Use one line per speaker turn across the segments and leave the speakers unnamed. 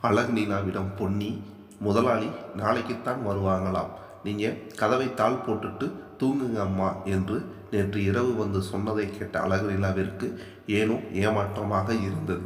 அழகு நீலாவிடம் பொன்னி முதலாளி நாளைக்குத்தான் வருவாங்களாம். நீங்கள் கதவை தாள் போட்டுட்டு தூங்குங்க அம்மா என்று நேற்று இரவு வந்து சொன்னதை கேட்ட அழகுநிலாவிற்கு ஏனோ ஏமாற்றமாக இருந்தது.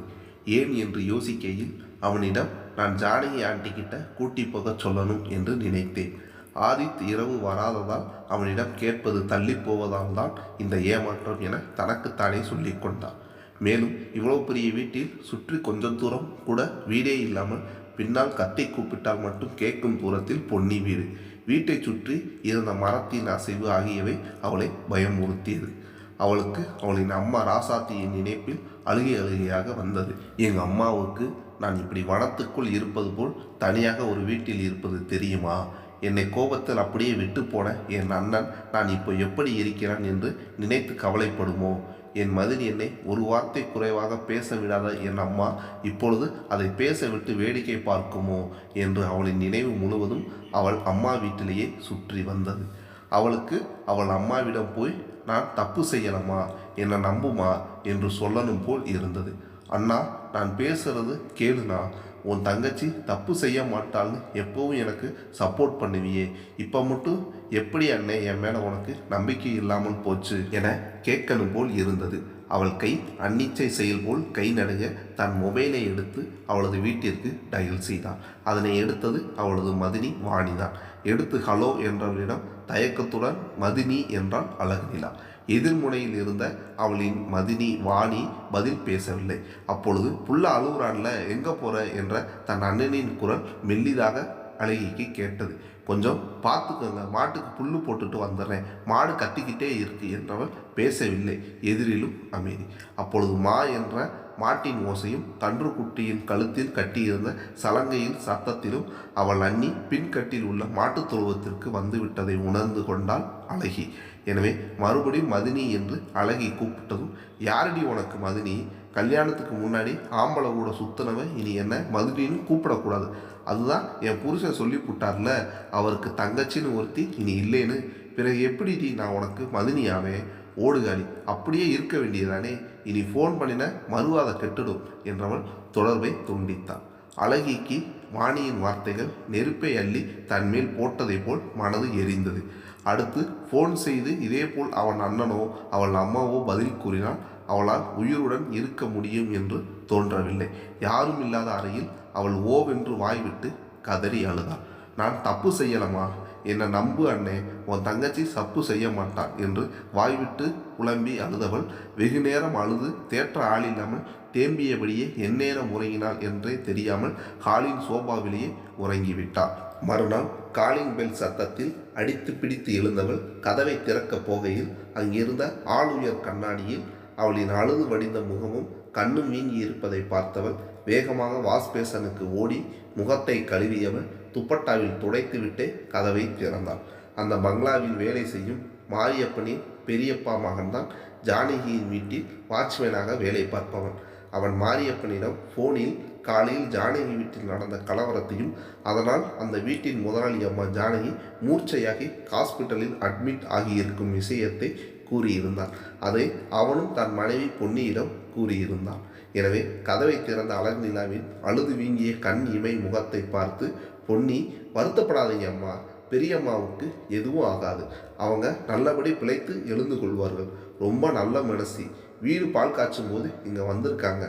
ஏன்? என்று யோசிக்கையில் அவனிடம் நான் ஜானகி ஆண்டிக்கிட்ட கூட்டி போக சொல்லணும் என்று நினைத்தேன். ஆதித் இரவு வராததால் அவனிடம் கேட்பது தள்ளி போவதால் தான் இந்த ஏமாற்றம் என தனக்குத்தானே சொல்லிக் கொண்டான். மேலும் இவ்வளவு பெரிய வீட்டில் சுற்றி கொஞ்சம் தூரம் கூட வீடே இல்லாமல் பின்னால் கத்தை கூப்பிட்டால் மட்டும் கேட்கும் தூரத்தில் பொன்னி வீடு. வீட்டைச் சுற்றி இருந்த மரத்தின் அசைவு ஆகியவை அவளை பயமுறுத்தியது. அவளுக்கு அவளின் அம்மா ராசாத்தியின் நினைப்பில் அழுகை அழுகையாக வந்தது. எங்கள் அம்மாவுக்கு நான் இப்படி வனத்துக்குள் இருப்பது போல் தனியாக ஒரு வீட்டில் இருப்பது தெரியுமா? என்னை கோபத்தில் அப்படியே விட்டு போன என் அண்ணன் நான் இப்போ எப்படி இருக்கிறான் என்று நினைத்து கவலைப்படுமோ? என் மதில் என்னை ஒரு வார்த்தை குறைவாக பேச விடாத என் அம்மா இப்பொழுது அதை பேச விட்டு வேடிக்கை பார்க்குமோ? என்று அவளின் நினைவு முழுவதும் அவள் அம்மா வீட்டிலேயே சுற்றி வந்தது. அவளுக்கு அவள் அம்மாவிடம் போய் நான் தப்பு செய்யலாமா என்னை நம்புமா? என்று சொல்லணும் போல் இருந்தது. அண்ணா நான் பேசுறது கேளுண்ணா. உன் தங்கச்சி தப்பு செய்ய மாட்டாள்னு எப்பவும் எனக்கு சப்போர்ட் பண்ணுவியே. இப்போ மட்டும் எப்படி அண்ணே என் மேலே உனக்கு நம்பிக்கை இல்லாமல் போச்சு என கேட்கணும் போல் இருந்தது. அவள் கை அன்னிச்சை செயல் போல் கை நடுங்க தன் மொபைலை எடுத்து அவளது வீட்டிற்கு டயல் செய்தான். அதனை எடுத்தது அவளது மதினி வாணிதான். எடுத்து ஹலோ என்றவளிடம் தயக்கத்துடன் மதினி என்றால் அழகு நிலா. எதிர்முனையில் இருந்த அவளின் மதினி வாணி பதில் பேசவில்லை. அப்பொழுது புள்ள அழுகுறான்ல எங்கே போகிற என்ற தன் அண்ணனின் குரல் மெல்லிதாக அழகிக்கு கேட்டது. கொஞ்சம் பார்த்துக்கோங்க மாட்டுக்கு புல்லு போட்டுட்டு வந்துடுறேன். மாடு கத்திக்கிட்டே இருக்கு என்றவள் பேசவில்லை. எதிரிலும் அமைதி. அப்பொழுது மா என்ற மாட்டின் ஓசையும் தன்று குட்டியின் கழுத்தில் கட்டியிருந்த சலங்கையின் சத்தத்திலும் அவள் அண்ணி பின்கட்டில் உள்ள மாட்டுத் தொழுவத்திற்கு வந்துவிட்டதை உணர்ந்து கொண்டாள் அழகி. எனவே மறுபடியும் மதினி என்று அழகி கூப்பிட்டதும் யாரடி உனக்கு மதினி? கல்யாணத்துக்கு முன்னாடி ஆம்பளை கூட சுத்தினவன் இனி என்ன மதுரின்னு கூப்பிடக்கூடாது. அதுதான் என் புருஷன் சொல்லி போட்டார்ல அவருக்கு தங்கச்சின்னு ஒருத்தி இனி இல்லைன்னு. பிறகு எப்படி நான் உனக்கு மதினியாவே? ஓடுகாலி அப்படியே இருக்க வேண்டியதானே? இனி ஃபோன் பண்ணின மறுவாத கெட்டுடும் என்றவள் தொடர்பை துண்டித்தான் அழகிக்கு வாணியின் வார்த்தைகள் நெருப்பை அள்ளி தன்மேல் போட்டதைப் போல் மனது எரிந்தது. அடுத்து ஃபோன் செய்து இதேபோல் அவன் அண்ணனோ அவள் அம்மாவோ பதில் கூறினால் அவளால் உயிருடன் இருக்க முடியும் என்று தோன்றவில்லை. யாரும் இல்லாத அறையில் அவள் ஓவென்று வாய்விட்டு கதறி அழுதாள். நான் தப்பு செய்யலாமா என்னை நம்பு அண்ணே. உன் தங்கச்சி தப்பு செய்ய மாட்டான் என்று வாய்விட்டு புலம்பி அழுதவள். வெகு நேரம் அழுது தேற்ற ஆள் இல்லாமல் தேம்பியபடியே எந்நேரம் உறங்கினாள் என்றே தெரியாமல் ஹாலின் சோபாவிலேயே உறங்கிவிட்டாள் மறுநாள் காலிங் பெல் சத்தத்தில் அடித்து பிடித்து எழுந்தவள் கதவை திறக்கப் போகையில் அங்கிருந்த ஆளுயர் கண்ணாடியில் அவளின் அழுது வடிந்த முகமும் கண்ணும் வீங்கி இருப்பதை பார்த்தவள் வேகமாக வாஷ் பேசனுக்கு ஓடி முகத்தை கழுவியவள் துப்பட்டாவில் துடைத்துவிட்டு கதவை திறந்தான். அந்த பங்களாவில் வேலை செய்யும் மாரியப்பனின் பெரியப்பா மகன்தான் ஜானகியின் வீட்டில் வாட்ச்மேனாக வேலை பார்ப்பவன். அவன் மாரியப்பனிடம் ஃபோனில் காலையில் ஜானகி வீட்டில் நடந்த கலவரத்தையும் அதனால் அந்த வீட்டின் முதலாளி அம்மா ஜானகி மூர்ச்சையாகி ஹாஸ்பிட்டலில் அட்மிட் ஆகியிருக்கும் விஷயத்தை கூறியிருந்தான். அதை அவனும் தன் மனைவி பொன்னியிடம் கூறியிருந்தான். எனவே கதவை திறந்த அழகு நிலாவின் அழுது வீங்கிய கண் இமை முகத்தை பார்த்து பொன்னி வருத்தப்படாதீங்க அம்மா. பெரியம்மாவுக்கு எதுவும் ஆகாது. அவங்க நல்லபடி பிழைத்து எழுந்து கொள்வார்கள். ரொம்ப நல்ல மனசி. வீடு பால் காய்ச்சும் போது இங்கே வந்திருக்காங்க.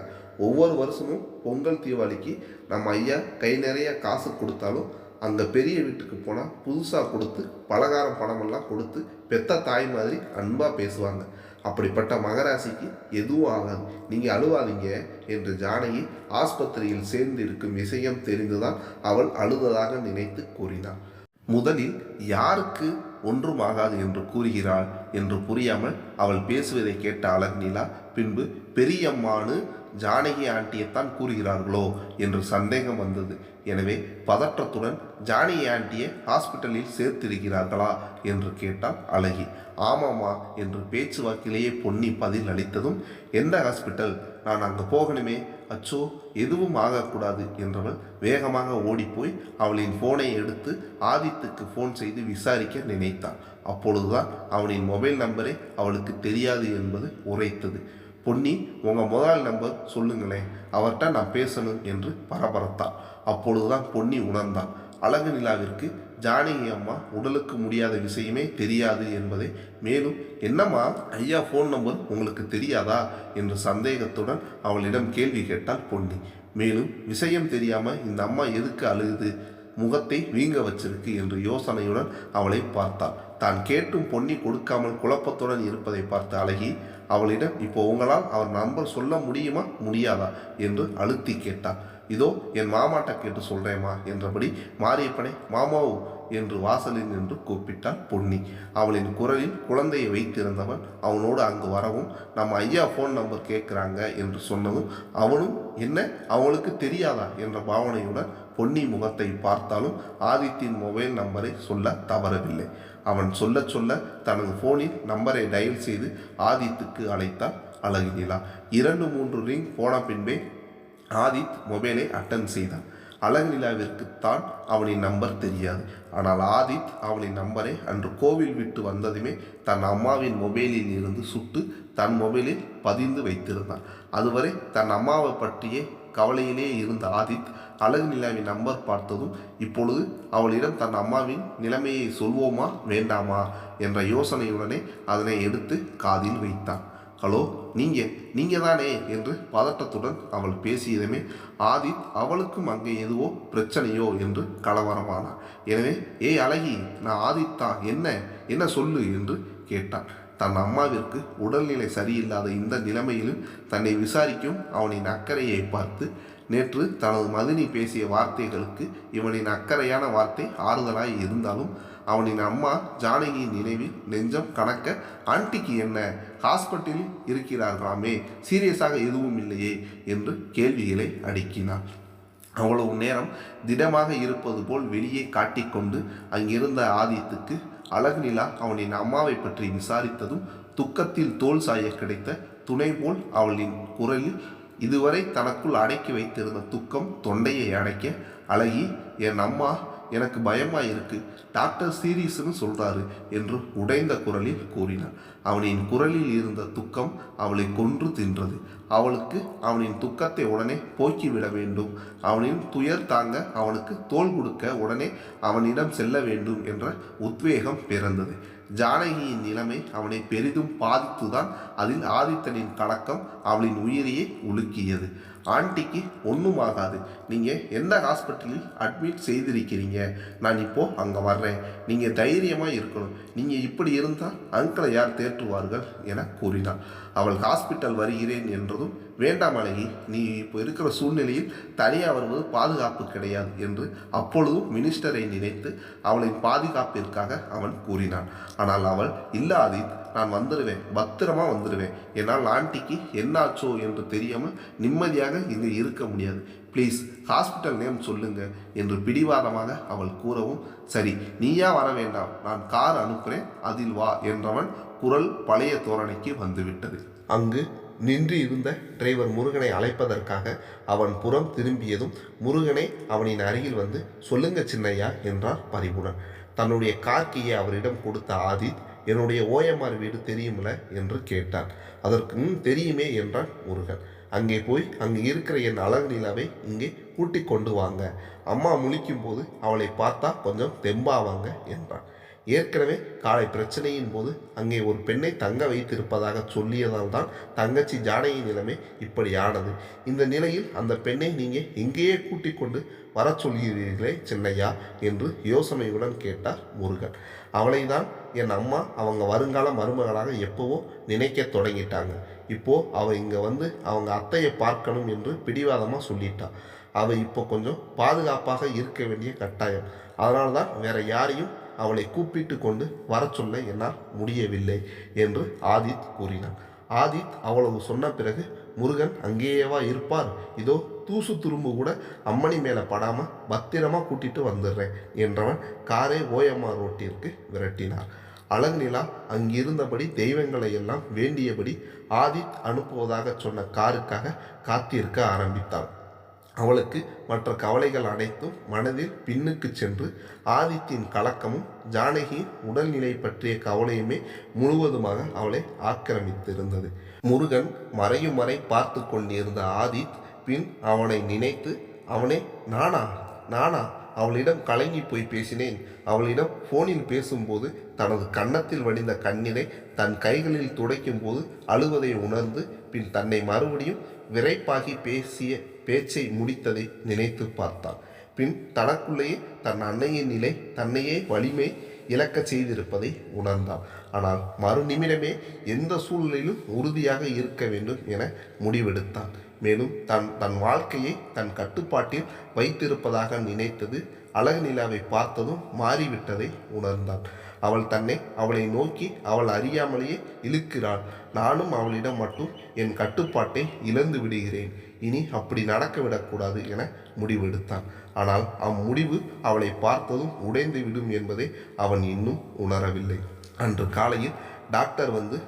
ஒவ்வொரு வருஷமும் பொங்கல் தீபாவளிக்கு நம்ம ஐயா கை நிறைய காசு கொடுத்தாலும் அங்கே பெரிய வீட்டுக்கு போனால் புதுசாக கொடுத்து பலகாரம் பணமெல்லாம் கொடுத்து பெத்த தாய் மாதிரி அன்பாக பேசுவாங்க. அப்படிப்பட்ட மகராசிக்கு எதுவும் ஆகாது நீங்கள் அழுவாதீங்க என்று ஜானகி ஆஸ்பத்திரியில் சேர்ந்து இருக்கும் விஷயம் தெரிந்துதான் அவள் அழுததாக நினைத்து கூறினாள். முதலில் யாருக்கு ஒன்றும் ஆகாது என்று கூறுகிறாள்? என்று புரியாமல் அவள் பேசுவதை கேட்ட அழகுநிலா பின்பு பெரியம்மானு ஜானகி ஆண்டியைத்தான் கூறுகிறார்களோ என்று சந்தேகம் வந்தது. எனவே பதற்றத்துடன் ஜானகி ஆண்டியை ஹாஸ்பிட்டலில் சேர்த்திருக்கிறார்களா என்று கேட்டாள் அழகி. ஆமாமா என்று பேச்சுவாக்கிலேயே பொன்னி பதில் அளித்ததும் எந்த ஹாஸ்பிட்டல்? நான் அங்கே போகணுமே. அச்சோ எதுவும் ஆகக்கூடாது என்றவள் வேகமாக ஓடிப்போய் அவளின் ஃபோனை எடுத்து ஆதித்துக்கு ஃபோன் செய்து விசாரிக்க நினைத்தாள். அப்பொழுதுதான் அவனின் மொபைல் நம்பரே அவளுக்கு தெரியாது என்பது உரைத்தது. பொன்னி உங்கள் முதலாளி நம்பர் சொல்லுங்களேன். அவர்கிட்ட நான் பேசணும் என்று பரபரத்தாள். அப்பொழுதுதான் பொன்னி உணர்ந்தான் அழகு நிலாவிற்கு ஜானகி அம்மா உடலுக்கு முடியாத விஷயமே தெரியாது என்பதை மேலும் என்னம்மா ஐயா ஃபோன் நம்பர் உங்களுக்கு தெரியாதா? என்று சந்தேகத்துடன் அவளிடம் கேள்வி கேட்டாள் பொன்னி. மேலும் விஷயம் தெரியாமல் இந்த அம்மா எதுக்கு அழுகுது? முகத்தை வீங்க வச்சிருக்கு என்று யோசனையுடன் அவளை பார்த்தாள். தான் கேட்டும் பொன்னி கொடுக்காமல் குழப்பத்துடன் இருப்பதை பார்த்த அழகி அவளிடம் இப்போ உங்களால் அவர் நம்பர் சொல்ல முடியுமா? முடியாதா? என்று அழுத்தி கேட்டாள் இதோ என் மாமாட்ட கேட்டு சொல்கிறேம்மா என்றபடி மாரியப்பனை மாமாவு என்று வாசலில் நின்று கூப்பிட்டாள் பொன்னி. அவளின் குரலில் குழந்தையை வைத்திருந்தவன் அவனோடு அங்கு வரவும் நம்ம ஐயா ஃபோன் நம்பர் கேட்குறாங்க என்று சொன்னதும் அவனும் என்ன? அவளுக்கு தெரியாதா? என்ற பாவனையுடன் பொன்னி முகத்தை பார்த்தாலும் ஆதித்தின் மொபைல் நம்பரை சொல்ல தவறவில்லை. அவன் சொல்ல சொல்ல தனது ஃபோனில் நம்பரை டயல் செய்து ஆதித்துக்கு அழைத்தாள். அழகு நிலா இரண்டு மூன்று ரிங் போன பின்பே ஆதித் மொபைலை அட்டன் செய்தான். அழகு நிலாவிற்குத்தான் அவனின் நம்பர் தெரியாது. ஆனால் ஆதித் அவனின் நம்பரை அன்று கோவில் விட்டு வந்ததுமே தன் அம்மாவின் மொபைலில் இருந்து சுட்டு தன் மொபைலில் பதிந்து வைத்திருந்தான். அதுவரை தன் அம்மாவை பற்றியே கவலையிலே இருந்த ஆதித் அழகு நிலாவின் நம்பர் பார்த்ததும் இப்பொழுது அவளிடம் தன் அம்மாவின் நிலைமையை சொல்வோமா வேண்டாமா? என்ற யோசனையுடனே அதனை எடுத்து காதில் வைத்தான். ஹலோ நீங்க நீங்க தானே என்று பதட்டத்துடன் அவள் பேசியதுமே ஆதித் அவளுக்கும் அங்கே எதுவோ பிரச்சனையோ? என்று கலவரமானான். எனவே ஏய் அழகி நான் ஆதித்தா என்ன என்ன சொல்லு? என்று கேட்டான். தன் அம்மாவிற்கு உடல்நிலை சரியில்லாத இந்த நிலைமையிலும் தன்னை விசாரிக்கும் அவனின் அக்கறையை பார்த்து நேற்று தனது மதினி பேசிய வார்த்தைகளுக்கு இவனின் அக்கறையான வார்த்தை ஆறுதலாய் இருந்தாலும் அவனின் அம்மா ஜானகியின் நினைவில் நெஞ்சம் கணக்க ஆண்டிக்கு என்ன? ஹாஸ்பிட்டலில் இருக்கிறார்களாமே சீரியஸாக எதுவும் இல்லையே என்று கேள்விகளை அடுக்கினாள். அவ்வளவு நேரம் திடமாக இருப்பது போல் வெளியே காட்டிக்கொண்டு அங்கிருந்த ஆதித்துக்கு அழகு நிலா அவனின் அம்மாவை பற்றி விசாரித்ததும் துக்கத்தில் தோல் சாய கிடைத்த துணை போல் அவளின் குரலில் இதுவரை தனக்குள் அடக்கி வைத்திருந்த துக்கம் தொண்டையை அடைக்க அழகி என் அம்மா எனக்கு பயமாக இருக்கு டாக்டர் சீரியஸ்னு சொல்கிறாரு என்று உடைந்த குரலில் கூறினான் அவனின் குரலில் இருந்த துக்கம் அவளை கொன்று தின்றது. அவளுக்கு அவனின் துக்கத்தை உடனே போக்கிவிட வேண்டும். அவனின் துயர் தாங்க அவனுக்கு தோல் கொடுக்க உடனே அவனிடம் செல்ல வேண்டும் என்ற உத்வேகம் பிறந்தது. ஜானகியின் நிலைமை அவனை பெரிதும் பாதித்துதான் அதில் ஆதித்தனின் கலக்கம் அவளின் உயிரையே உலுக்கியது. ஆண்டிக்கு ஒன்றும் ஆகாது. நீங்கள் எந்த ஹாஸ்பிட்டலில் அட்மிட் செய்திருக்கிறீங்க? நான் இப்போது அங்கே வர்றேன். நீங்கள் தைரியமாக இருக்கணும். நீங்கள் இப்படி இருந்தால் அங்கிளை யார் தேற்றுவார்கள் என கூறினாள் அவள் ஹாஸ்பிட்டல் வருகிறேன் என்றதும் வேண்டாம் அழகி நீ இப்போ இருக்கிற சூழ்நிலையில் தனியாக வருவது பாதுகாப்பு கிடையாது என்று அப்பொழுதும் மினிஸ்டரை நினைத்து அவளின் பாதுகாப்பிற்காக அவன் கூறினான். ஆனால் அவள் இல்லாதி நான் வந்துடுவேன் பத்திரமா வந்துடுவேன் என்னால் ஆண்டிக்கு என்னாச்சோ என்று தெரியாமல் நிம்மதியாக இங்கே இருக்க முடியாது. ப்ளீஸ் ஹாஸ்பிட்டல் நேம் சொல்லுங்க என்று பிடிவாதமாக அவள் கூறவும் சரி நீயா வர வேண்டாம். நான் கார் அனுப்புகிறேன் அதில் வா என்றவன் குரல் பழைய தோரணைக்கு வந்துவிட்டது. அங்கு நின்று இருந்த டிரைவர் முருகனை அழைப்பதற்காக அவன் புறம் திரும்பியதும் முருகனை அவனின் அருகில் வந்து சொல்லுங்க சின்னையா என்றார் பரிபுடன் தன்னுடைய கார்க்கியை அவரிடம் கொடுத்த ஆதித் என்னுடைய ஓயமார் வீடு தெரியுமில்ல என்று கேட்டான். அதற்கு தெரியுமே என்றான் முருகன். அங்கே போய் அங்கே இருக்கிற என் அழகு நிலாவை இங்கே கூட்டிக் கொண்டு வாங்க. அம்மா முழிக்கும் போது அவளை பார்த்தா கொஞ்சம் தெம்பாவாங்க என்றான். ஏற்கனவே காலை பிரச்சனையின் போது அங்கே ஒரு பெண்ணை தங்க வைத்திருப்பதாக சொல்லியதால் தான் தங்கச்சி ஜானகியின் நிலைமை இப்படி ஆனது இந்த நிலையில் அந்த பெண்ணை நீங்கள் எங்கேயே கூட்டிக் கொண்டு வர சொல்கிறீர்களே சின்னையா? என்று யோசனையுடன் கேட்டார் முருகன். அவளை தான் என் அம்மா அவங்க வருங்கால மருமகளாக எப்போவோ நினைக்க தொடங்கிட்டாங்க. இப்போ அவள் இங்கே வந்து அவங்க அத்தையை பார்க்கணும் என்று பிடிவாதமாக சொல்லிட்டாள் அவள் இப்போ கொஞ்சம் பாதுகாப்பாக இருக்க வேண்டிய கட்டாயம். அதனால தான் வேற யாரையும் அவளை கூப்பிட்டு கொண்டு வர சொல்ல என்னால் முடியவில்லை என்று ஆதித் கூறினான். ஆதித் அவ்வளவு சொன்ன பிறகு முருகன் அங்கேயேவா இருப்பார்? இதோ தூசு துரும்பு கூட அம்மணி மேலே படாமல் பத்திரமா கூட்டிட்டு வந்துடுறேன் என்றவன் காரை ஓயம்மா ரோட்டிற்கு விரட்டினார் அழகுநிலா அங்கிருந்தபடி தெய்வங்களை எல்லாம் வேண்டியபடி ஆதித் அனுப்புவதாக சொன்ன காருக்காக காத்திருக்க ஆரம்பித்தாள். அவளுக்கு மற்ற கவலைகள் அனைத்தும் மனதில் பின்னுக்கு சென்று ஆதித்தின் கலக்கமும் ஜானகியின் உடல்நிலை பற்றிய கவலையுமே முழுவதுமாக அவளை ஆக்கிரமித்திருந்தது. முருகன் மறையும் வரை பார்த்து கொண்டிருந்த ஆதித் பின் அவனை நினைத்து அவனே நானா நானா அவளிடம் கலங்கி போய் பேசினேன். அவளிடம் போனில் பேசும்போது தனது கன்னத்தில் வடிந்த கண்ணீரை தன் கைகளில் துடைக்கும் போது அழுவதை உணர்ந்து பின் தன்னை மறுபடியும் விரைப்பாகி பேசிய பேச்சை முடித்ததை நினைத்து பார்த்தான். பின் தனக்குள்ளேயே தன் அன்னையின் நிலை தன்னையே வலிமை இழக்கச் செய்திருப்பதை உணர்ந்தான். ஆனால் மறு நிமிடமே எந்த சூழ்நிலையிலும் உறுதியாக இருக்க வேண்டும் என முடிவெடுத்தான். மேலும் தன் தன் வாழ்க்கையை தன் கட்டுப்பாட்டில் வைத்திருப்பதாக நினைத்தது அழகு நிலாவை பார்த்ததும் மாறிவிட்டதை உணர்ந்தான். அவள் தன்னை அவளை நோக்கி அவள் அறியாமலேயே இழுக்கிறாள். நானும் அவளிடம் மட்டும் என் கட்டுப்பாட்டை இழந்து விடுகிறேன். இனி அப்படி நடக்க விடக்கூடாது என முடிவெடுத்தான். ஆனால் அம்முடிவு அவளை பார்த்ததும் உடைந்து விடும் என்பதை அவன் இன்னும் உணரவில்லை. அன்று காலையில் டாக்டர் வந்து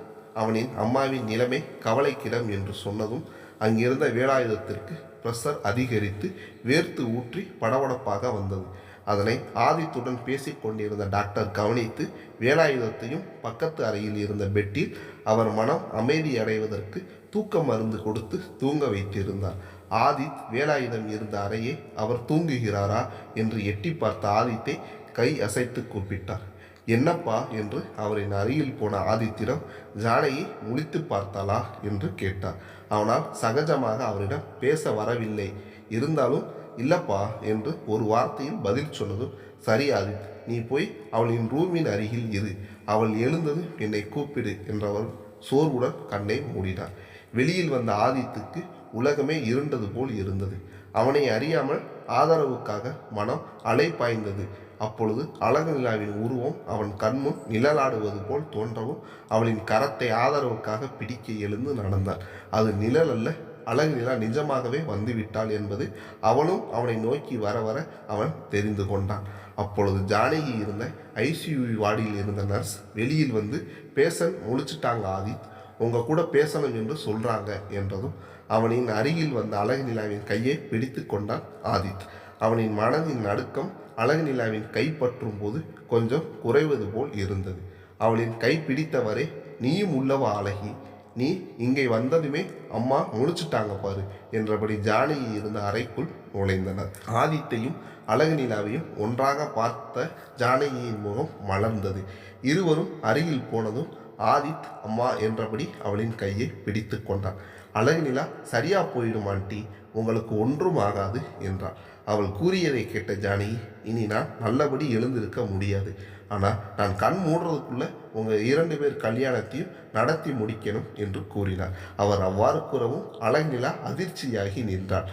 அவனின் அம்மாவின் நிலைமை கவலைக்கிடம் என்று சொன்னதும் அங்கிருந்த வேலாயுதத்திற்கு ப்ரெஷர் அதிகரித்து வேர்த்து ஊற்றி படபடப்பாக வந்தது. அதனை ஆதித்துடன் பேசிக்கொண்டிருந்த டாக்டர் கவனித்து வேலாயுதத்தையும் பக்கத்து அறையில் இருந்த பெட்டில் அவர் மனம் அமைதி அடைவதற்கு தூக்க மருந்து கொடுத்து தூங்க வைத்திருந்தார். ஆதித் வேலாயுதம் இருந்த அறையை அவர் தூங்குகிறாரா? என்று எட்டி பார்த்த ஆதித்தை கை அசைத்து கூப்பிட்டார். என்னப்பா என்று அவரின் அருகில் போன ஆதித்திரம் ஜானகி முழித்து பார்த்தாளா? என்று கேட்டார். அவனால் சகஜமாக அவரிடம் பேச வரவில்லை. இருந்தாலும் இல்லப்பா என்று ஒரு வார்த்தையில் பதில் சொன்னதும் சரி ஆதித் நீ போய் அவளின் ரூமின் அருகில் இரு. அவள் எழுந்ததும் என்னை கூப்பிடு என்றவர் சோர்வுடன் கண்ணை மூடினார். வெளியில் வந்த ஆதித்துக்கு உலகமே இருண்டது போல் இருந்தது. அவனை அறியாமல் ஆதரவுக்காக மனம் அலை பாய்ந்தது அப்பொழுது அழகு நிலாவின் உருவம் அவன் கண்முன் நிழலாடுவது போல் தோன்றவும் அவளின் கரத்தை ஆதரவுக்காக பிடிக்க எழுந்து நடந்தான். அது நிழல் அல்ல அழகு நிலா நிஜமாகவே வந்துவிட்டாள் என்பது அவனும் அவனை நோக்கி வர வர அவன் தெரிந்து கொண்டான். அப்பொழுது ஜானகி இருந்த ஐசியூ வார்டில் இருந்த நர்ஸ் வெளியில் வந்து பேசன் முழிச்சிட்டாங்க ஆதித். உங்க கூட பேசணும் என்று சொல்கிறாங்க என்றதும் அவனின் அருகில் வந்த அழகு நிலாவின் கையை பிடித்து கொண்டான் ஆதித். அவனின் மனதின் நடுக்கம் அழகு நிலாவின் கைப்பற்றும் போது கொஞ்சம் குறைவது போல் இருந்தது. அவளின் கை பிடித்தவரே நீயும் உள்ளவா அழகி? நீ இங்கே வந்ததுமே அம்மா முழிச்சிட்டாங்க பாரு என்றபடி ஜானகி இருந்த அறைக்குள் நுழைந்தனர். ஆதித்தையும் அழகு நிலாவையும் ஒன்றாக பார்த்த ஜானகியின் முகம் மலர்ந்தது. இருவரும் அருகில் போனதும் ஆதித் அம்மா என்றபடி அவளின் கையை பிடித்து கொண்டான். அழகு நிலா சரியா போயிடும் ஆண்டி. உங்களுக்கு ஒன்றும் ஆகாது என்றான் அவள் கூறியதை கேட்ட ஜானகி இனி நான் நல்லபடி எழுந்திருக்க முடியாது. ஆனால் நான் கண் மூடுறதுக்குள்ள உங்கள் இரண்டு பேர் கல்யாணத்தையும் நடத்தி முடிக்கணும் என்று கூறினார் அவர் அவ்வாறு கூறவும் அழகிலா அதிர்ச்சியாகி நின்றாள்.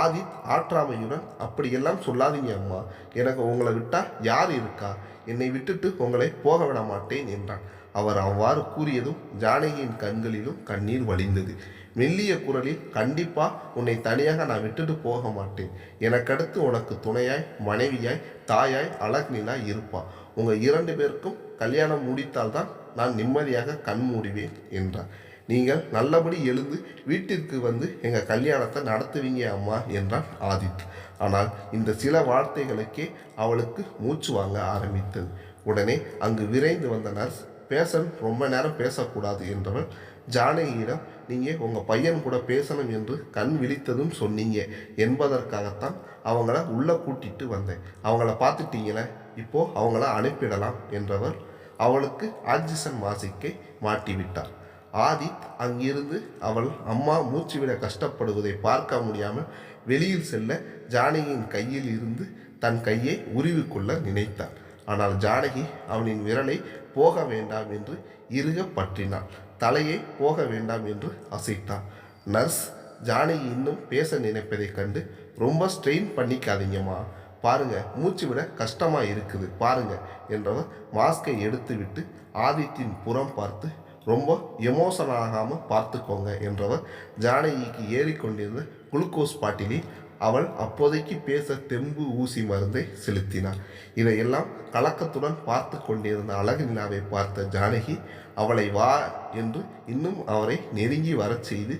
ஆதித் ஆற்றாமையுடன் அப்படியெல்லாம் சொல்லாதீங்க அம்மா. எனக்கு உங்களை விட்டால் யார் இருக்கா? என்னை விட்டுட்டு உங்களை போக விட மாட்டேன் என்றான். அவர் அவ்வாறு கூறியதும் ஜானகியின் கண்களிலும் கண்ணீர் வழிந்தது. மெல்லிய குரலில் கண்டிப்பாக உன்னை தனியாக நான் விட்டுட்டு போக மாட்டேன். எனக்கடுத்து உனக்கு துணையாய் மனைவியாய் தாயாய் அழகினாய் இருப்பா. உங்கள் இரண்டு பேருக்கும் கல்யாணம் முடித்தால்தான் நான் நிம்மதியாக கண் மூடுவேன் என்றார். நீங்கள் நல்லபடி எழுந்து வீட்டிற்கு வந்து எங்கள் கல்யாணத்தை நடத்துவீங்க அம்மா என்றான் ஆதித். ஆனால் இந்த சில வார்த்தைகளுக்கே அவளுக்கு மூச்சு வாங்க ஆரம்பித்தது. உடனே அங்கு விரைந்து வந்த நர்ஸ் பேசன் ரொம்ப நேரம் பேசக்கூடாது என்றவள் ஜானகியிடம் நீங்கள் உங்கள் பையன் கூட பேசணும் என்று கண் விழித்ததும் சொன்னீங்க என்பதற்காகத்தான் அவங்கள உள்ளே கூட்டிட்டு வந்தேன். அவங்கள பார்த்துட்டீங்களே இப்போது அவங்கள அனுப்பிடலாம் என்றவர் அவளுக்கு ஆக்சிஜன் மாசிக்கை மாட்டிவிட்டார். ஆதித் அங்கிருந்து அவள் அம்மா மூச்சு விட கஷ்டப்படுவதை பார்க்க முடியாமல் வெளியில் செல்ல ஜானகியின் கையில் இருந்து தன் கையை உருவிக்கொள்ள நினைத்தார். ஆனால் ஜானகி அவனின் விரலை போக வேண்டாம் என்று இறுக பற்றினாள். தலையை போக வேண்டாம் என்று அசைத்தான் நர்ஸ் ஜானகி இன்னும் பேச நினைப்பதைக் கண்டு ரொம்ப ஸ்ட்ரெயின் பண்ணிக்காதீங்கம்மா. பாருங்க மூச்சு விட கஷ்டமாக இருக்குது பாருங்க என்றவர் மாஸ்கை எடுத்துவிட்டு ஆதித்தின் புறம் பார்த்து ரொம்ப எமோஷன் ஆகாமல் பார்த்துக்கோங்க என்றவர் ஜானகிக்கு ஏறிக்கொண்டிருந்த குளுக்கோஸ் பாட்டிலில் அவள் அப்போதைக்கு பேச தெம்பு ஊசி மருந்தை செலுத்தினாள் இதையெல்லாம் கலக்கத்துடன் பார்த்து கொண்டிருந்த அழகு நிலாவை பார்த்த ஜானகி அவளை வா என்று இன்னும் அவரை நெருங்கி வரச் செய்து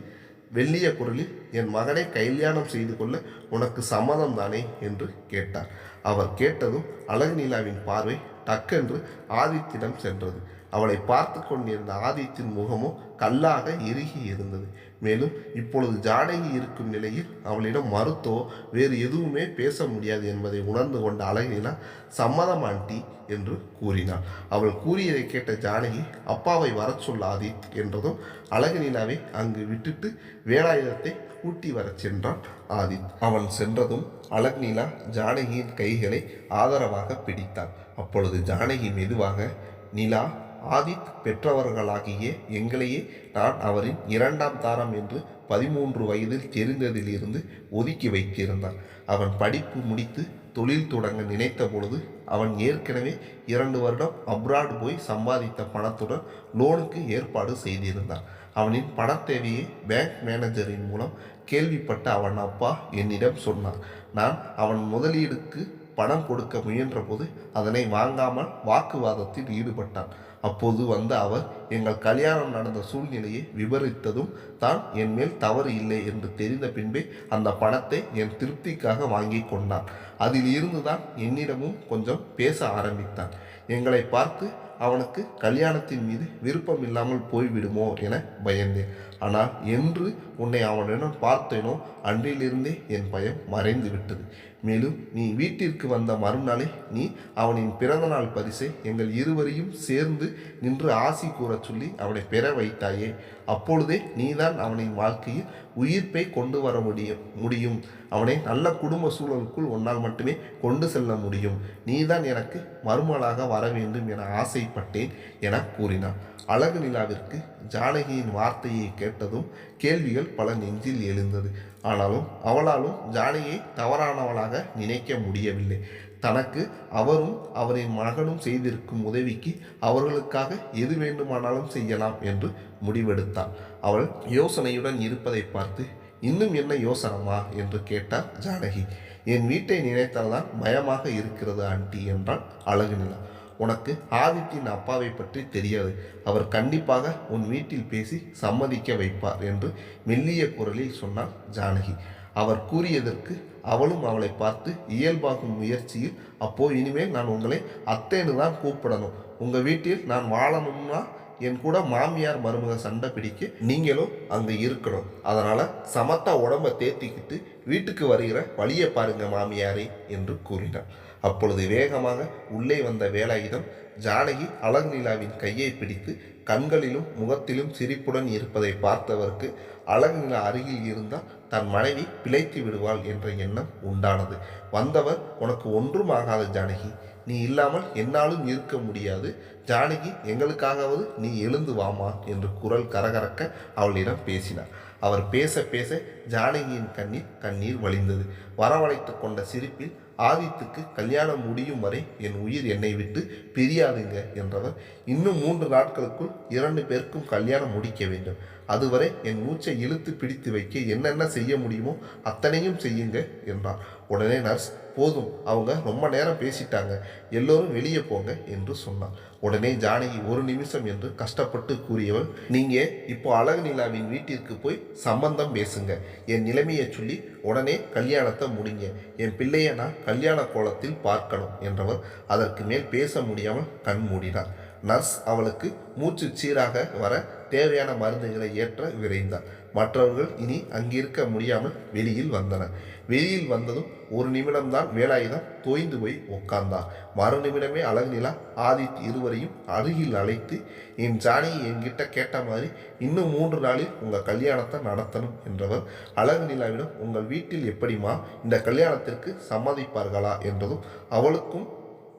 வெள்ளிய குரலில் என் மகனை கல்யாணம் செய்து கொள்ள உனக்கு சம்மதம் தானே என்று கேட்டார். அவர் கேட்டதும் அழகு நிலாவின் பார்வை டக்கென்று ஆதித்திடம் சென்றது. அவளை பார்த்து கொண்டிருந்த ஆதித்தின் முகமும் கல்லாக இறுகி இருந்தது. மேலும் இப்பொழுது ஜானகி இருக்கும் நிலையில் அவளிடம் மறுத்தோ வேறு எதுவுமே பேச முடியாது என்பதை உணர்ந்து கொண்ட அழகினா சம்மதம் ஆண்டி என்று கூறினாள். அவள் கூறியதை கேட்ட ஜானகி அப்பாவை வரச் சொல் ஆதித் என்றதும் அழகினாவை அங்கு விட்டுட்டு வேலாயுதத்தை கூட்டி வரச் சென்றான் ஆதித். அவன் சென்றதும் அழகுநிலா ஜானகியின் கைகளை ஆதரவாக பிடித்தாள். அப்பொழுது ஜானகி மெதுவாக நிலா ஆதித் பெற்றவர்களாகிய எங்களையே நான் அவரின் இரண்டாம் தாரம் என்று பதிமூன்று வயதில் தெரிந்ததிலிருந்து ஒதுக்கி வைத்திருந்தான் அவன் படிப்பு முடித்து தொழில் தொடங்க நினைத்த பொழுது அவன் ஏற்கனவே இரண்டு வருடம் அப்ராட் போய் சம்பாதித்த பணத்துடன் லோனுக்கு ஏற்பாடு செய்திருந்தான். அவனின் பண தேவையை பேங்க் மேனேஜரின் மூலம் கேள்விப்பட்ட அவன் அப்பா என்னிடம் சொன்னான் நான் அவன் முதலீடுக்கு பணம் கொடுக்க முயன்றபோது அதனை வாங்காமல் வாக்குவாதத்தில் ஈடுபட்டான். அப்போது வந்த அவர் எங்கள் கல்யாணம் நடந்த சூழ்நிலையை விவரித்ததும் தான் என் மேல் தவறு இல்லை என்று தெரிந்த பின்பே அந்த பணத்தை என் திருப்திக்காக வாங்கி கொண்டான். அதில் இருந்துதான் என்னிடமும் கொஞ்சம் பேச ஆரம்பித்தான். எங்களை பார்த்து அவனுக்கு கல்யாணத்தின் மீது விருப்பம் இல்லாமல் போய்விடுமோ என பயந்தேன். ஆனால் என்று உன்னை அவனிடம் பார்த்தேனோ? அன்றிலிருந்தே என் பயம் மறைந்து விட்டது மேலும் நீ வீட்டிற்கு வந்த மறுநாளே நீ அவனின் பிறந்தநாள் பரிசை எங்கள் இருவரையும் சேர்ந்து நின்று ஆசி கூறச் சொல்லி அவனை பெற வைத்தாயே. அப்பொழுதே நீதான் அவனின் வாழ்க்கையில் உயிர்ப்பை கொண்டு வர முடியும் முடியும். அவனை நல்ல குடும்ப சூழலுக்குள் உன்னால் மட்டுமே கொண்டு செல்ல முடியும். நீதான் எனக்கு மறுமலாக வர வேண்டும் என ஆசைப்பட்டேன் என கூறினான். அழகு நிலாவிற்கு ஜானகியின் வார்த்தையை கேட்டதும் கேள்விகள் பல நெஞ்சில் எழுந்தது. ஆனாலும் அவளாலும் ஜானகியை தவறானவளாக நினைக்க முடியவில்லை. தனக்கு அவரும் அவரின் மகனும் செய்திருக்கும் உதவிக்கு அவர்களுக்காக எது வேண்டுமானாலும் செய்யலாம் என்று முடிவெடுத்தாள். அவள் யோசனையுடன் இருப்பதை பார்த்து இன்னும் என்ன யோசனமா? என்று கேட்டார் ஜானகி. என் வீட்டை நினைத்தால்தான் பயமாக இருக்கிறது ஆண்டி என்றான் அழகு நிலா. உனக்கு ஆதித்தின் அப்பாவை பற்றி தெரியாது. அவர் கண்டிப்பாக உன் வீட்டில் பேசி சம்மதிக்க வைப்பார் என்று மெல்லிய குரலில் சொன்னார் ஜானகி. அவர் கூறியதற்கு அவளும் அவளை பார்த்து இயல்பாகும் முயற்சியில் அப்போ இனிமேல் நான் உங்களை அத்தைன்னு தான் கூப்பிடணும். உங்கள் வீட்டில் நான் வாழணும்னா என் கூட மாமியார் மருமக சண்டை பிடிக்க நீங்களும் அங்கே இருக்கணும். அதனால் சமத்தா உடம்ப தேத்திக்கிட்டு வீட்டுக்கு வருகிற வழியை பாருங்க மாமியாரே என்று கூறினார் அப்பொழுது வேகமாக உள்ளே வந்த வேலாயுதம் ஜானகி அழகு நிலாவின் கையை பிடித்து கண்களிலும் முகத்திலும் சிரிப்புடன் இருப்பதை பார்த்தவருக்கு அழகு நிலா அருகில் இருந்தால் தன் மனைவி பிழைத்து விடுவாள் என்ற எண்ணம் உண்டானது. வந்தவர் உனக்கு ஒன்றும் ஆகாத ஜானகி. நீ இல்லாமல் என்னாலும் இருக்க முடியாது. ஜானகி எங்களுக்காகவது நீ எழுந்து வாமா என்று குரல் கரகரக்க அவளிடம் பேசினார். அவர் பேச பேச ஜானகியின் கண்ணீர் கண்ணீர் வழிந்தது. வரவழைத்து கொண்ட சிரிப்பில் ஆதித்துக்கு கல்யாணம் முடியும் வரை என் உயிர் என்னை விட்டு பிரியாதுங்க என்றவர். இன்னும் மூன்று நாட்களுக்குள் இரண்டு பேருக்கும் கல்யாணம் முடிக்க வேண்டும். அதுவரை என் மூச்சை இழுத்து பிடித்து வைக்க என்னென்ன செய்ய முடியுமோ அத்தனையும் செய்யுங்க என்றார். உடனே நர்ஸ் போதும். அவங்க ரொம்ப நேரம் பேசிட்டாங்க. எல்லோரும் வெளியே போங்க என்று சொன்னான். உடனே ஜானகி ஒரு நிமிஷம் என்று கஷ்டப்பட்டு கூறியவள் நீங்கள் இப்போ அழகு நிலாவின் வீட்டிற்கு போய் சம்பந்தம் பேசுங்க. என் நிலைமையை சொல்லி உடனே கல்யாணத்தை முடிங்க. என் பிள்ளைய நான் கல்யாண கோலத்தில் பார்க்கணும் என்றவர் அதற்கு மேல் பேச முடியாமல் கண் மூடினார் நர்ஸ் அவளுக்கு மூச்சு சீராக வர தேவையான மருந்துகளை ஏற்ற விரைந்தார் மற்றவர்கள் இனி அங்கிருக்க முடியாமல் வெளியில் வந்தனர். வெளியில் வந்ததும் ஒரு நிமிடம்தான் வேலாயுதம் தோய்ந்து போய் உட்கார்ந்தார் மறு நிமிடமே அழகு நிலா ஆதித் இருவரையும் அருகில் அழைத்து என் ஜானி என்கிட்ட கேட்ட மாதிரி இன்னும் மூன்று நாளில் உங்கள் கல்யாணத்தை நடத்தணும் என்றவர் அழகு நிலாவிடம் உங்கள் வீட்டில் எப்படிமா இந்த கல்யாணத்திற்கு சம்மதிப்பார்களா? என்றதும் அவளுக்கும்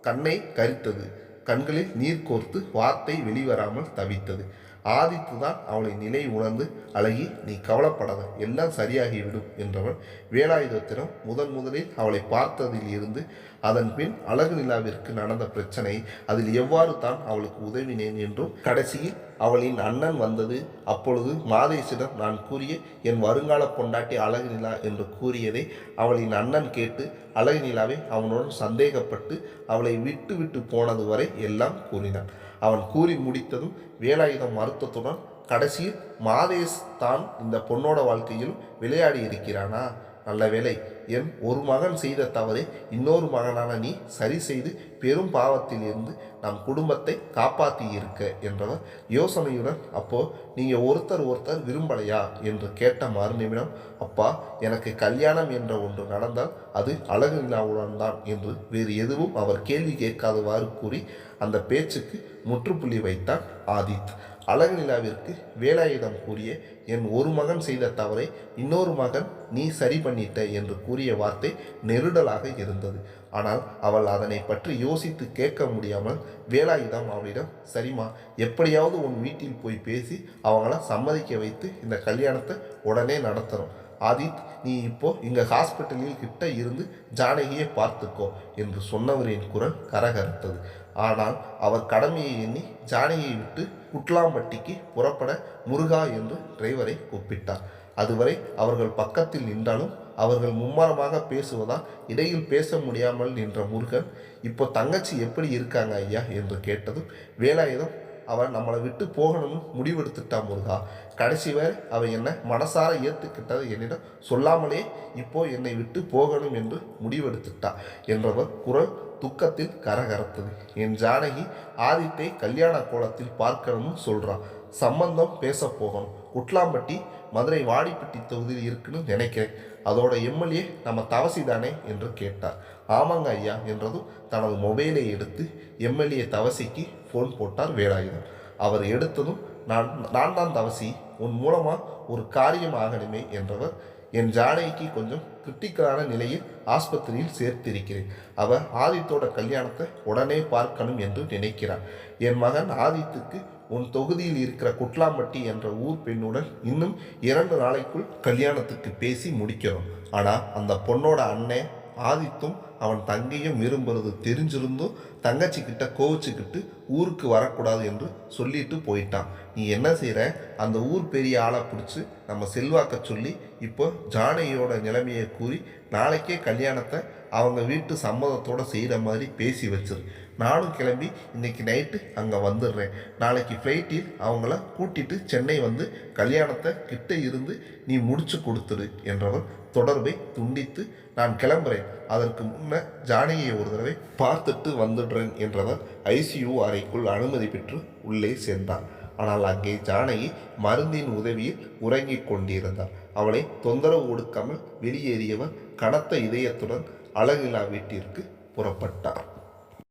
கண்ணை கரித்தது. கண்களில் நீர் கோர்த்து வார்த்தை வெளிவராமல் தவித்தது. ஆதித்து தான் அவளை நிலை உணர்ந்து அழகி நீ கவலைப்படாத எல்லாம் சரியாகிவிடும் என்றவன் வேலாயுதத்திடம் முதன் முதலில் அவளை பார்த்ததில் இருந்து அதன் பின் அழகு நிலாவிற்கு நடந்த பிரச்சனை அதில் எவ்வாறு தான் அவளுக்கு உதவினேன் என்றும் கடைசியில் அவளின் அண்ணன் வந்தது அப்பொழுது மாதேசிடம் நான் கூறிய என் வருங்கால பொண்டாட்டி அழகு நிலா என்று கூறியதை அவளின் அண்ணன் கேட்டு அழகு நிலாவை அவனுடன் சந்தேகப்பட்டு அவளை விட்டு விட்டு போனது வரை எல்லாம் கூறினான். அவன் கூறி முடித்ததும் வேலாயுதம் மருத்துவத்துடன் கடைசியில் மாதேஷ் தான் இந்த பொண்ணோட வாழ்க்கையில் விளையாடி இருக்கிறானா? நல்ல வேளை என் ஒரு மகன் செய்த தவறை இன்னொரு மகனான நீ சரி செய்து பெரும் பாவத்தில் இருந்து நம் குடும்பத்தை காப்பாற்றி இருக்க என்றவர் யோசனையுடன் அப்போ நீங்கள் ஒருத்தர் ஒருத்தர் விரும்பலையா? என்று கேட்ட மறுநிமிடம் அப்பா எனக்கு கல்யாணம் என்ற ஒன்று நடந்தால் அது அழகு நிலாவுடன் தான் என்று வேறு எதுவும் அவர் கேள்வி கேட்காதவாறு கூறி அந்த பேச்சுக்கு முற்றுப்புள்ளி வைத்தான் ஆதித். அழகு நிலாவிற்கு வேலாயுதம் கூறிய என் ஒரு மகன் செய்த தவறை இன்னொரு மகன் நீ சரி பண்ணிட்ட என்று கூறிய வார்த்தை நெருடலாக இருந்தது. ஆனால் அவள் அதனை பற்றி யோசித்து கேட்க முடியாமல் வேலாயுதம் அவளிடம் சரிம்மா எப்படியாவது உன் வீட்டில் போய் பேசி அவங்கள சம்மதிக்க வைத்து இந்த கல்யாணத்தை உடனே நடத்தணும். ஆதித் நீ இப்போ இங்கே ஹாஸ்பிட்டலில் கிட்ட இருந்து ஜானகியை பார்த்துக்கோ என்று சொன்னவரின் குரல் கரகரத்தது. ஆனால் அவர் கடமையை எண்ணி ஜானகியை விட்டு குட்லாம்பட்டிக்கு புறப்பட முருகா என்று டிரைவரை கூப்பிட்டார். அதுவரை அவர்கள் பக்கத்தில் நின்றாலும் அவர்கள் மும்மரமாக பேசுவதால் இடையில் பேச முடியாமல் நின்ற முருகன் இப்போ தங்கச்சி எப்படி இருக்காங்க ஐயா? என்று கேட்டதும் வேலாயுதம் அவன் நம்மளை விட்டு போகணும்னு முடிவெடுத்துட்டா முருகா. கடைசி வரை அவன் என்னை மனசார ஏற்றுக்கிட்டதை என்னிடம் சொல்லாமலே இப்போ என்னை விட்டு போகணும் என்று முடிவெடுத்துட்டா என்றவர் குரல் துக்கத்தில் கரகரத்தது. என் ஜானகி ஆதித்தை கல்யாண கோலத்தில் பார்க்கணும்னு சொல்கிறான் சம்பந்தம் பேச போகணும். குட்லாம்பட்டி மதுரை வாடிப்பட்டி தொகுதியில் இருக்குன்னு நினைக்கிறேன். அதோட எம்எல்ஏ நம்ம தவசி தானே என்று கேட்டார். ஆமாங்க ஐயா என்றதும் தனது மொபைலை எடுத்து எம்எல்ஏ தவசிக்கு ஃபோன் போட்டார் வேலாயுதம். அவர் எடுத்ததும் நான் நான் தான் தவசி. உன் மூலமாக ஒரு காரியம் ஆகணுமே என்றவர் என் ஜானகிக்கு கொஞ்சம் கிரிட்டிக்கலான நிலையில் ஆஸ்பத்திரியில் சேர்த்திருக்கிறேன். அவர் ஆதித்தோட கல்யாணத்தை உடனே பார்க்கணும் என்று நினைக்கிறார். என் மகன் ஆதித்துக்கு உன் தொகுதியில் இருக்கிற குட்லாம்பட்டி என்ற ஊர் பெண்ணுடன் இன்னும் இரண்டு நாளைக்குள் கல்யாணத்துக்கு பேசி முடிக்கிறோம். ஆனால் அந்த பொண்ணோட அண்ணன் ஆதித்தும் அவன் தங்கையும் விரும்புறது தெரிஞ்சிருந்தும் தங்கச்சிக்கிட்ட கோவிச்சுக்கிட்டு ஊருக்கு வரக்கூடாது என்று சொல்லிட்டு போயிட்டான். நீ என்ன செய்கிற அந்த ஊர் பெரிய ஆளை பிடிச்சி நம்ம செல்வாக்க சொல்லி இப்போ ஜானகியோட நிலைமையை கூறி நாளைக்கே கல்யாணத்தை அவங்க வீட்டு சம்மதத்தோட செய்கிற மாதிரி பேசி வச்சிரு. நானும் கிளம்பி இன்னைக்கு நைட்டு அங்கே வந்துடுறேன் நாளைக்கு ஃப்ளைட்டில் அவங்கள கூட்டிட்டு சென்னை வந்து கல்யாணத்தை கிட்ட இருந்து நீ முடிச்சு கொடுத்துடு என்றவர் தொடர்பை துண்டித்து நான் கிளம்புறேன். அதற்கு முன்ன ஜானகியை ஒரு தடவை பார்த்துட்டு வந்துடுறேன் என்றவர் ஐசியூ அறைக்குள் அனுமதி பெற்று உள்ளே சென்றார் ஆனால் அங்கே ஜானகி மருந்தின் உதவியில் உறங்கிக் கொண்டிருந்தார். அவளை தொந்தரவு கொடுக்காமல் வெளியேறியவர் கனத்த இதயத்துடன் அழகிலா வீட்டிற்கு புறப்பட்டார்.